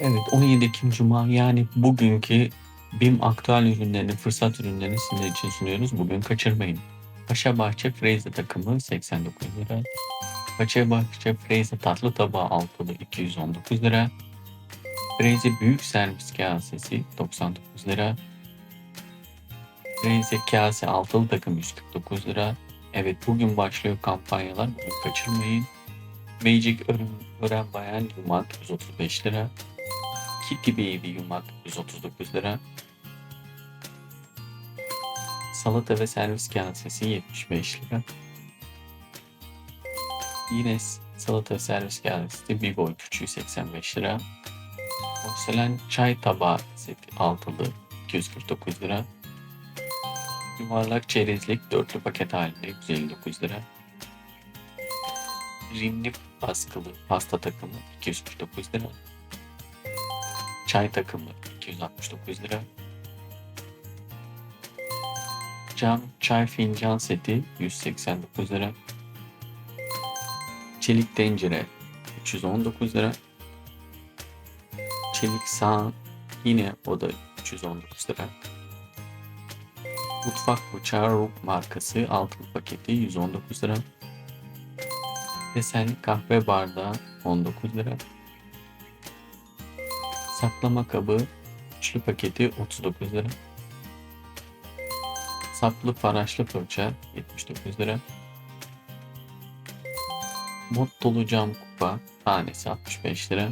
Evet 17 Ekim Cuma yani bugünkü BİM aktüel ürünlerini, fırsat ürünlerini sizin için sunuyoruz. Bugün kaçırmayın. Paşabahçe Freyza takımı 89 lira. Paşabahçe Freyza tatlı tabağı altılı 219 lira. Freyza büyük servis kasesi 99 lira. Freyza kase altılı takım 149 lira. Evet bugün başlıyor kampanyalar. Bugün kaçırmayın. Magic Ören, Ören Bayan Yumak 135 lira. Kitty Baby Yumak 139 lira. Salata ve servis kasesi 75 lira. Yine salata ve servis kasesi bir boy küçüğü 85 lira. Porselen çay tabağı seti altılı 249 lira. Yuvarlak çerezlik dörtlü paket halinde 159 lira. Rimli baskılı pasta takımı 249 lira. Çay takımı 269 lira. Cam çay fincan seti 189 lira. Çelik tencere 319 lira. Çelik sağ yine o da 319 lira. Mutfak bıçağı Rook markası altılı paketi 119 lira. Desenli kahve bardağı 19 lira. Saklama kabı üçlü paketi 39 lira. Saplı faraşlı fırça 79 lira. Mod dolu cam kupa tanesi 65 lira.